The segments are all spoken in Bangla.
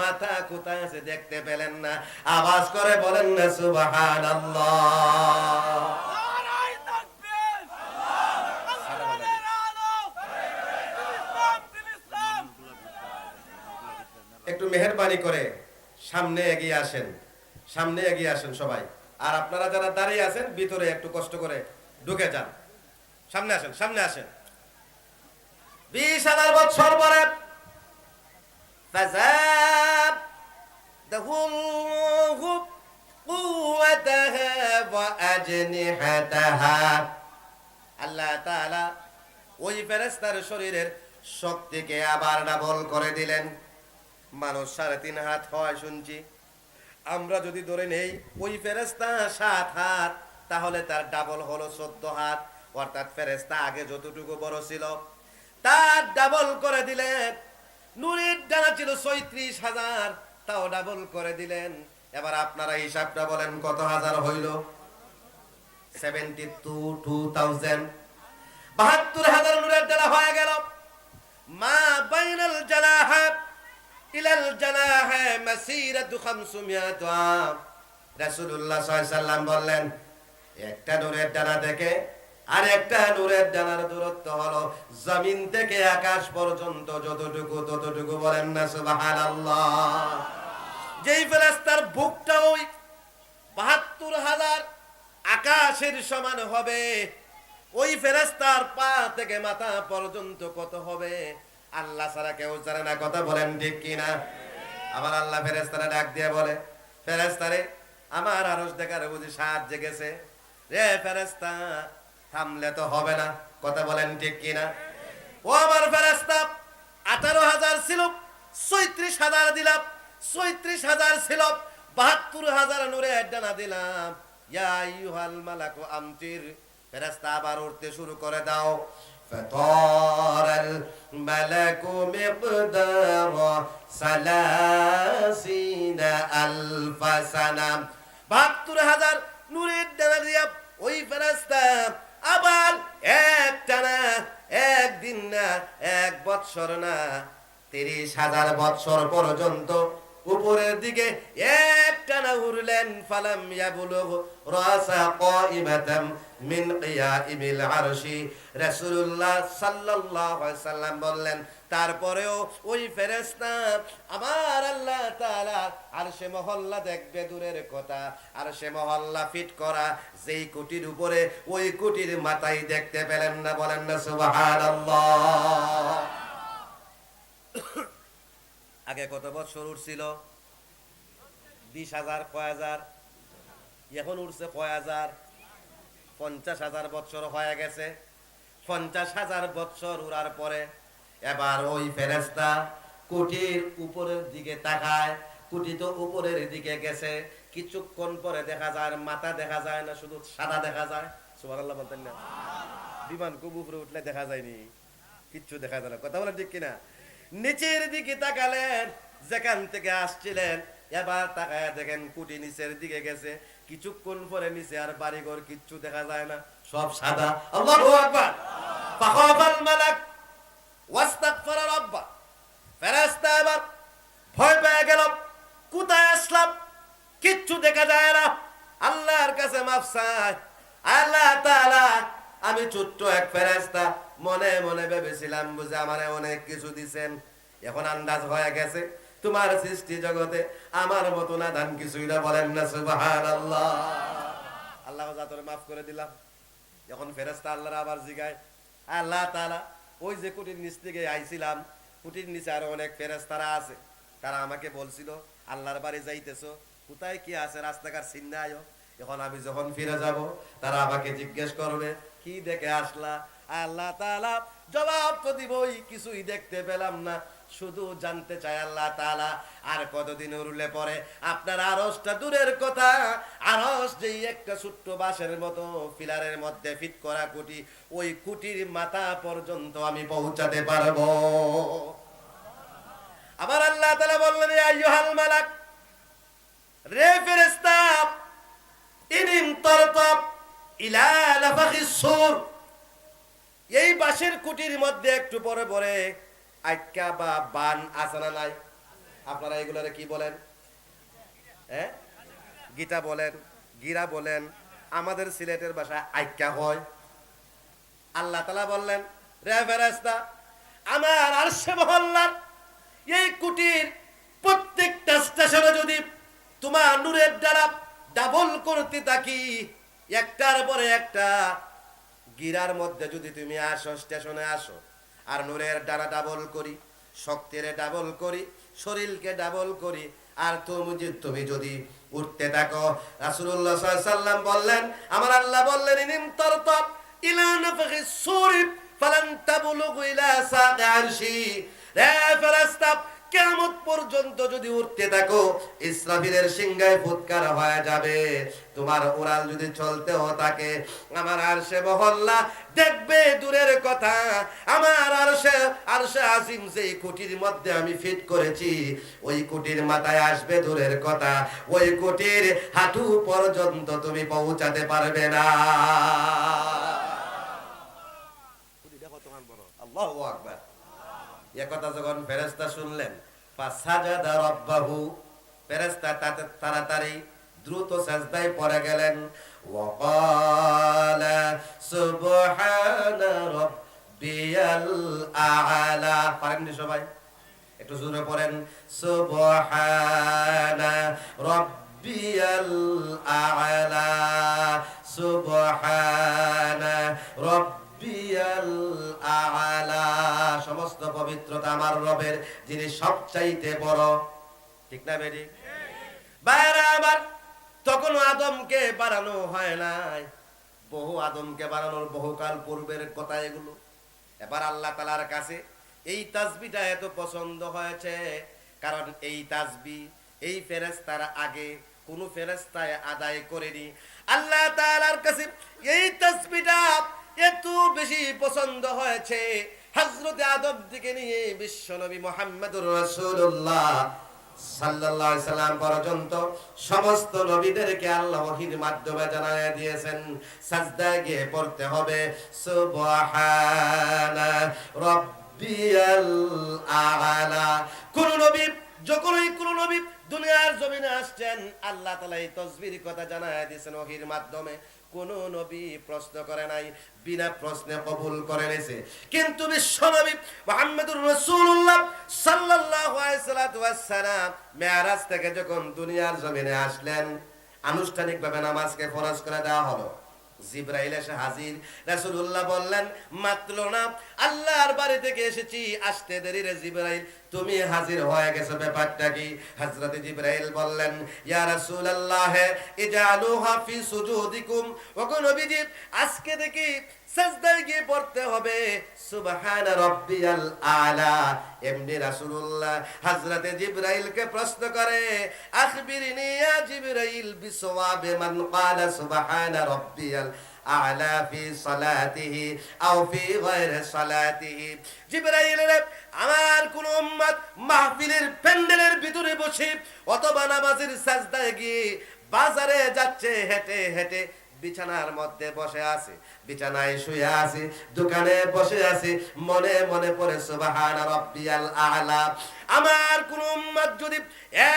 মাথা কোথায় আছে দেখতে পেলেন না। আওয়াজ করে বলেন না সুবাহান একটু মেহরবানি করে সামনে এগিয়ে আসেন, সামনে এগিয়ে আসেন সবাই। আর আপনারা যারা দাঁড়িয়ে আছেন, ভিতরে একটু কষ্ট করে ঢুকে যান। সামনে আসেন সামনে আসেন। বিশ হাজার বছর পরে فزادهم الله قوتها وأجنحتها আল্লাহ তাআলা ওই ফেরেস্তার শরীরের শক্তিকে আবার ডাবল করে দিলেন মানুষ সাড়ে তিন হাত হয় শুনছি আমরা যদি ধরে নেই ওই ফেরেস্তা সাত হাত তাহলে তার ডাবল হলো চোদ্দ হাত অর্থাৎ ফেরেস্তা আগে যতটুকু বড় ছিল তার ডাবল করে দিলেন নুরের ডানা ছিল ছয়ত্রিশ হাজার, তাও ডাবল করে দিলেন। এবার আপনারা হিসাবটা বলেন, কত হাজার হইল? সেভেন্টি টু টু থাউজেন্ড বাহাত্তর হাজার নুরের হয়ে গেল। মা বাইনাল ইলাল জানাহা মাসিরাতু 500 আম। রাসূলুল্লাহ সাল্লাল্লাহু আলাইহি সাল্লাম বললেন, একটা নূরের ডানা থেকে আর একটা নূরের ডানার দূরত্ব হলো, জমিন থেকে আকাশ পর্যন্ত যতটুকু ততটুকু বলেন না, সুবহানাল্লাহ। যেই ফেরেশতার বুকটা ওই বাহাত্তর হাজার আকাশের সমান হবে, ওই ফেরেস্তার পা থেকে মাথা পর্যন্ত কত হবে, আল্লাহ ছাড়া কেউ জানে না, কথা বলেন ঠিক কিনা? আমার আল্লাহ ফেরেস্তারা ডাক দিয়ে বলে ফেরেস্তারে আমার আরস দেখার বুঝি সাত জেগেছে রে ফেরেস্তা থামলে তো হবে না কথা বলেন ঠিক কিনা ও আমার ফেরেস্তা আঠারো হাজার ছিল ছয়ত্রিশ হাজার দিলাম ছয়ত্রিশ হাজার ছিল বাহাত্তর হাজার নূরে ডানা দিলাম ইয়া ইউহাল মালাকু আমতির ফেরেশতা আবার উঠতে শুরু করে দাও فطار الملك مقدار ثلاثين ألف سنة বাহাত্তর হাজার নূরের ডানা দিয়া ওই ফেরেশতা একদিন না এক বৎসর না তিরিশ হাজার বৎসর পর্যন্ত উপরের দিকে এক টানা উড়লেন, ফালাম ইয়াবুলুগ রাসা কাইমাতাম মিন কিয়াইমিল আরশি। রাসূলুল্লাহ সাল্লাল্লাহু আলাইহি সাল্লাম বললেন, তারপরেও ওই ফেরেশতা আমার আল্লাহ তাআলা আরশে মহল্লা দেখবে দূরের কথা, আরশে মহল্লা ফিট করা, যেই কুটির উপরে ওই কুটির মাথায় দেখতে পেলেন না, বলেন না, সুবহানাল্লাহ। আগে কত বছর উঠছিল বিশ হাজার, কয় হাজার? এখন উঠছে কয় হাজার? পঞ্চাশ হাজার বছর হয়ে গেছে। পঞ্চাশ হাজার বছর উড়ার পরে এবার ওই ফেরেস্তা কুটির উপরের দিকে তাকায়। কুটি তো উপরের দিকে গেছে। কিছুক্ষণ পরে দেখা যায় মাথা দেখা যায় না, শুধু সাদা দেখা যায়। সুবহানাল্লাহ বলতেন না। বিমান খুব উপরে উঠলে দেখা যায়নি। কিচ্ছু দেখা যায় না। কথা বলে ঠিক কিনা? নিচের দিকে তাকালেন, যেখান থেকে আসছিলেন, এবার তাকায় দেখেন কুটি নিচের দিকে গেছে। কিছুক্ষণ পরে নিচে আর বাড়িঘর কিচ্ছু দেখা যায় না, সব সাদা। আল্লাহু আকবার! ফাখাফাল মালাক, ওয়াস্তাগফারা রাব্বা ফেরেশতা ভয় পেয়ে গেল, কোথায় আসলাম? কিচ্ছু দেখা যায় না। আল্লাহর কাছে মাফ চায়। আল্লাহ আমি ছোট্ট এক ফেরেশতা, মনে মনে ভেবেছিলাম বুঝে আমারে অনেক কিছু দিছেন। এখন আন্দাজ হয়ে গেছে, তোমার সৃষ্টি জগতে আমার মতো না ধান কিছুই না বলেন না, সুবহানাল্লাহ। আল্লাহ জাতরে মাফ করে দিলাম। যখন ফেরেশতা আল্লাহর আবার জিগায়, আল্লাহ তাআলা, ওই যে কুটির নিচ থেকে আইছিলাম, কুটির নিচে আরও অনেক ফেরেশতারা আছে। তারা আমাকে বলছিল, আল্লাহর বাড়ি যাইতেছো, কোথায় কি আছে, রাস্তাঘাট চিন্তা আয়ো এখন আমি যখন ফিরে যাব, তারা আমাকে জিজ্ঞেস করবে কি দেখে আসলা? আল্লাহ তাআলা জবাব তো দিবই, কিছুই দেখতে পেলাম না। শুধু জানতে চাই আল্লাহ তাআলা, আর কতদিন উড়লে পরে? আপনার আরসটা দূরের কথা। আরস যেই একটা ছোট্ট বাঁশের মতো পিলারের মধ্যে ফিট করা কুটি, ওই কুটির মাথা পর্যন্ত আমি পৌঁছাতে পারব। আবার আল্লাহ তালা বললেন আইয়ুহাল মালাক, রে ফেরেশতা, ইনিম তরতব ইলা এই বাঁশের কুটির মধ্যে একটু পরে পরে আটকা বা বান আছে না নাই? আপনারা এগুলারে কি বলেন? হ্যাঁ? গীতা বলেন, গিরা বলেন, আমাদের সিলেটের ভাষায় আইক্যা হয়। আল্লাহ তালা বললেন, রে ফেরেস্তা আমার আরশে মহল্লার এই কুটির প্রত্যেকটা স্টেশনে যদি তোমার নূরের দ্বারা ডাবল করতে থাকি একটার পরে একটা। গিরার মধ্যে যদি তুমি আসো, স্টেশনে আসো, আর নূরের দ্বারা ডাবল করি, শক্তির ডাবল করি, শরীরকে ডাবল করি, আর তুমি তুমি যদি উঠতে থাকো আলাইহি সাল্লাম বললেন, আমার আল্লাহ বললেন, ইনিম তরতব ইলা নাফখি সূরি, ফালান তাবলুগু ইলা সাদি রে ফেরেশতা কেমন পর্যন্ত যদি উঠতে থাকো, ইসরাফিলের সিংহায় ফুৎকার হয়ে যাবে। তোমার ওরাল যদি চলতেও থাকে, আমার আর সে মহল্লা দেখবে দূরের কথা। আমার আর সে আর সে আসিম সেই কুটির মধ্যে আমি ফিট করেছি, ওই কুটির মাথায় আসবে দূরের কথা। ওই কুটির হাঁটু পর্যন্ত তুমি পৌঁছাতে পারবে না আল্লাহু আকবার এ কথা যখন ফেরেস্তা শুনলেন, ফাসাজাদা রাব্বাহু ফেরেস্তা তাতে তাড়াতাড়ি দ্রুত সাজদায় পড়ে গেলেন। ওয়াকালা, সুবহানা রাব্বিয়াল আ'লা। পারেননি সবাই? একটু জোরে পড়েন। সুবহানা রাব্বিয়াল আ'লা। সুবহানা রাব্বিয়াল সমস্ত পবিত্রতা আমার রবের, যিনি সবচাইতে বড়। ঠিক না বেরি বাইরা আমার তখন আদমকে বাড়ানো হয় নাই। বহু আদমকে বাড়ানোর বহুকাল পূর্বের কথা এগুলো। এবার আল্লাহ তালার কাছে এই তাজবিটা এত পছন্দ হয়েছে, কারণ এই তাজবি এই ফেরেস্তার আগে কোন ফেরেস্তায় আদায় করেনি। আল্লাহ তাআলার কাছে এই তাসবিটা এত বেশি পছন্দ হয়েছে হযরত আদম থেকে নিয়ে বিশ্বনবী মুহাম্মদুর সাল্লাল্লাহু সাল্লাম পর্যন্ত সমস্ত নবীদেরকে আল্লাহ ওহীর মাধ্যমে জানায় দিয়েছেন গিয়ে পড়তে হবে। সুবহানা আ'লা। কোন নবী, যখনই কোন নবী দুনিয়ার জমিনে আসছেন, আল্লাহ তাআলা এই তসবির কথা জানায় দিয়েছেন ওহীর মাধ্যমে। কোন নবী প্রশ্ন করে নাই, বিনা প্রশ্নে কবুল করে নিয়েছে কিন্তু বিশ্বনবী মুহাম্মদুর রাসূলুল্লাহ সাল্লাল্লাহু আলাইহি ওয়াসাল্লাম মেরাজ থেকে যখন দুনিয়ার জমিনে আসলেন, আনুষ্ঠানিকভাবে নামাজকে ফরজ করে দেওয়া হলো। জিব্রাইল এসে হাজির। রাসূলুল্লাহ বললেন, মাত্র না, আল্লাহর বাড়ি থেকে এসেছি, আসতে দেরি রে জিব্রাইল। তুমি হাজির হয়ে গেছো, ব্যাপারটা কি? হযরত জিব্রাইল বললেন, ইয়া রাসূলুল্লাহ, ইজালুহা ফি সুজুদিকুম। ওগো নবীজি, আজকে দেখি সাজদায় গিয়ে পড়তে হবে। সুবহান রাব্বিয়াল আলা। এমনি রাসূলুল্লাহ হযরত জিব্রাইলকে প্রশ্ন করে, আখবিরনি ইয়া জিব্রাইল বিসওয়াবে মান ক্বালা সুবহান রাব্বিয়াল আলা ফি সালাতিহি আও ফি গায়রি সালাতিহি? জিব্রাইল আমার কোন উম্মত মাহফিলের প্যান্ডেলের ভিতরে বসে অথবা নামাজের সাজদায় গিয়ে বাজারে যাচ্ছে হেঁটে হেঁটে বিছানার মধ্যে বসে আছে, বিছানায় শুয়ে আছে, দোকানে বসে আছে, মনে মনে পড়ে, সুবাহান রব্বিয়াল আলা। আমার কোন উম্মত যদি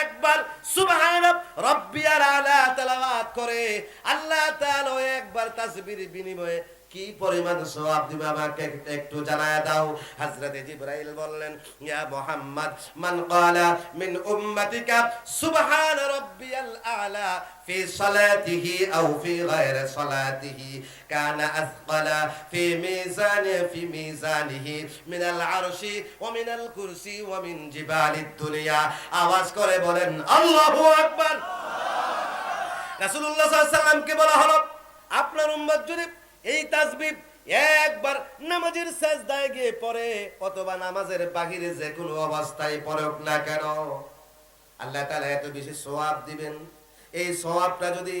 একবার সুবাহান রব্বিয়াল আলা তেলাওয়াত করে, আল্লাহ তাআলা একবার তাসবির বিনিময়ে কি পরিমাণ সওয়াব দিবে আমাকে একটু জানায় দাও হযরত জিবরাইল বললেন ইয়া মুহাম্মদ মান ক্বালা মিন উম্মতিকা সুবহান রাব্বিয়াল আলা في صلاته أو في غير صلاته كان أثقل في ميزانه في ميزانه من العرش ومن الكرسي ومن جبال الدنيا আওয়াজ করে বলেন আল্লাহু আকবার রাসূলুল্লাহ সাল্লাল্লাহু আলাইহি সাল্লামকে বলা হলো আপনার উম্মত যদি এই তাসবিহ একবার নামাজের সাজদায় গিয়ে পড়ে, অথবা নামাজের বাহিরে যে কোনো অবস্থায় পড়ুক না কেন। আল্লাহ তাআলা এত বেশি সওয়াব দিবেন। এই সওয়াবটা যদি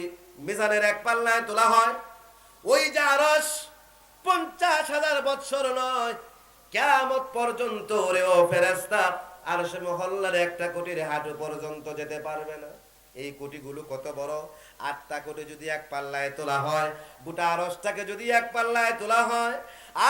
মিজানের এক পাল্লায় তোলা হয়, ওই যে আরস পঞ্চাশ হাজার বৎসর নয় কেমত পর্যন্ত রে ও ফেরেস্তা আর সে মহল্লার একটা কোটির হাঁটু পর্যন্ত যেতে পারবে না। এই কোটিগুলো কত বড়? আটটা কোটি যদি এক পাল্লায় তোলা হয়, গোটা আরসটাকে যদি এক পাল্লায় তোলা হয়,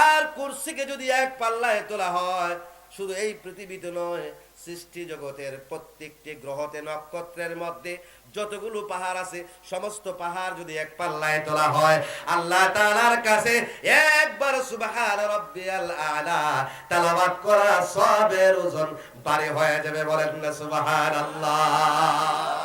আর কুর্সিকে যদি এক পাল্লায় তোলা হয়, শুধু এই পৃথিবীতে নয়, সৃষ্টি জগতের প্রত্যেকটি গ্রহতে নক্ষত্রের মধ্যে যতগুলো পাহাড় আছে, সমস্ত পাহাড় যদি এক পাল্লায় তোলা হয়, আল্লাহ তাআলার কাছে একবার সুবহান রাব্বিয়াল আলা তেলাওয়াত করা সবের ওজন বাড়ি হয়ে যাবে বলেন না সুবহানাল্লাহ।